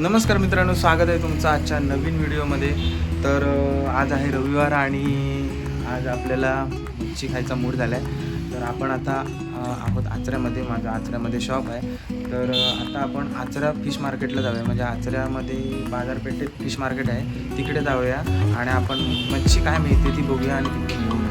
नमस्कार मित्रांनो स्वागत आहे तुमचं आजच्या नवीन व्हिडिओमध्ये. तर आज आहे रविवार आणि आज आपल्याला मच्छी खायचा मूड झाला आहे तर आपण आता आहोत आचऱ्यामध्ये माझं आचऱ्यामध्ये शॉप आहे. तर आता आपण आचरा फिश मार्केटला जाऊया. म्हणजे आचऱ्यामध्ये बाजारपेठेत फिश मार्केट आहे. तिकडे जाऊया आणि आपण मच्छी काय मिळते ती बघूया आणि तिकडे घेऊया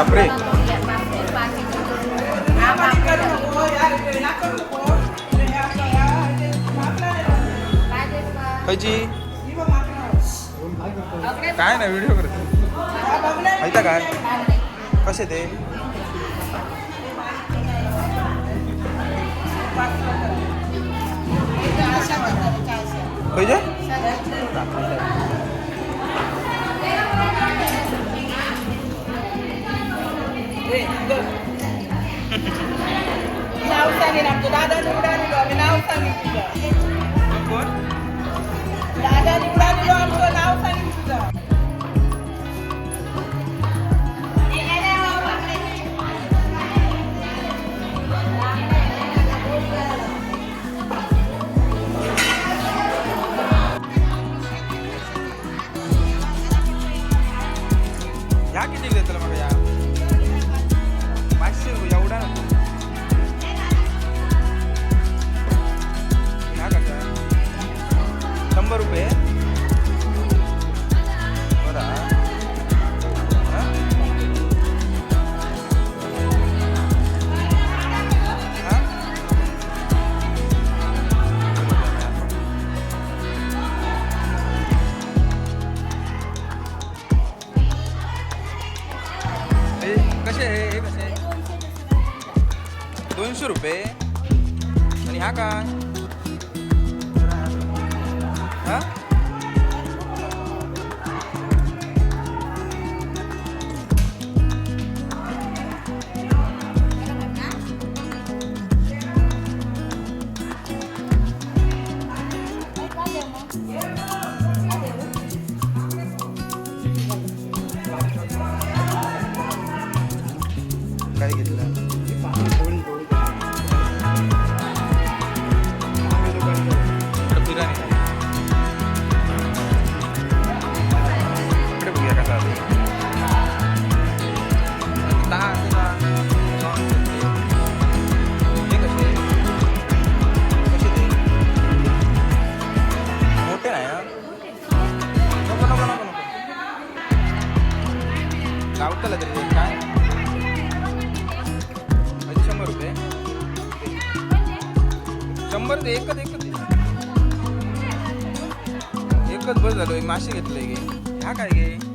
बापरे. सापरे काय ना व्हिडिओ करते माहिती काय? कसे ते? पाहिजे Yeah. आणि नंबर ते एकच एकच. एकच बस झालो मासे घेतले गे. ह्या काय गे?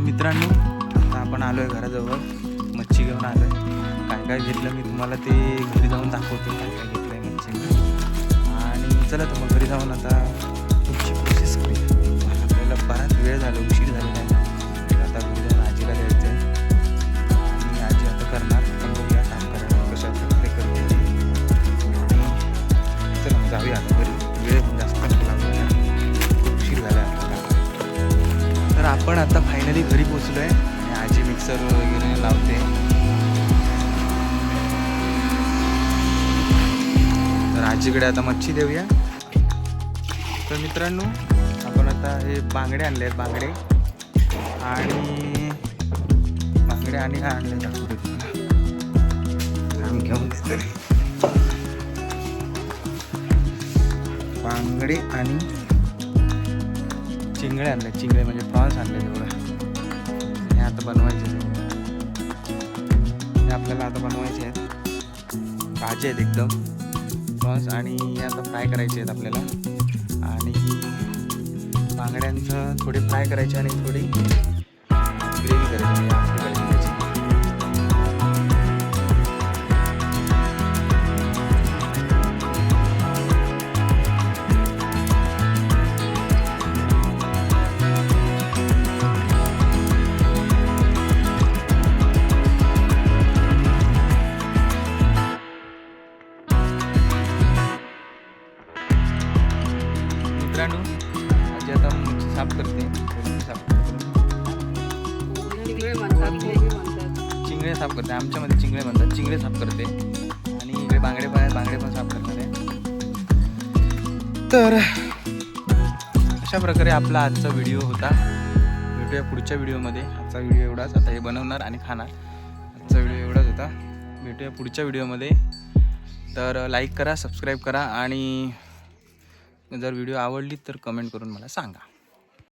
तर मित्रांनो आता आपण आलो आहे घराजवळ. मच्छी घेऊन आलो आहे काय काय घेतलं मी तुम्हाला ते घरी जाऊन दाखवतो काय काय घेतलंय मच्छी आणि चला तर मग घरी जाऊन आता तुमची प्रोसेस करूया. आपल्याला बराच वेळ झाला उशीर झाला. आपण आता फायनली घरी पोचलो आहे आजी मिक्सर वगैरे लावते. तर आजीकडे आता मच्छी देऊया. तर मित्रांनो आपण आता हे बांगडे आणले आहेत बांगडे. आणि बांगडे आणि काय आणले घेऊन बांगडे आणि चिंगळे आणले. चिंगळे म्हणजे प्रॉन्स आणले तेवढं. हे आता बनवायचे हे आपल्याला आता बनवायचे आहेत. भाजी आहेत एकदम. प्रॉन्स आणि हे आता फ्राय करायचे आहेत आपल्याला. आणि बांगड्यांचं थोडी फ्राय करायची आणि थोडी ग्रेव्ही करायची. चिंगळे म्हणतात कोबी म्हणतात चिंगळे साफ करते आमच्यामध्ये चिंगळे म्हणतात चिंगळे साफ करते. आणि इकडे बांगडे पण बांगडे पण साफ करणार. आहे तर अशा प्रकारे आपला आजचा व्हिडिओ होता. भेटूया पुढच्या व्हिडिओमध्ये. आजचा व्हिडिओ एवढाच. आता हे बनवणार आणि खाणार. आजचा व्हिडिओ एवढाच होता. भेटूया पुढच्या व्हिडिओमध्ये. तर लाईक करा सबस्क्राईब करा आणि जर व्हिडिओ आवडली तर कमेंट करून मला सांगा.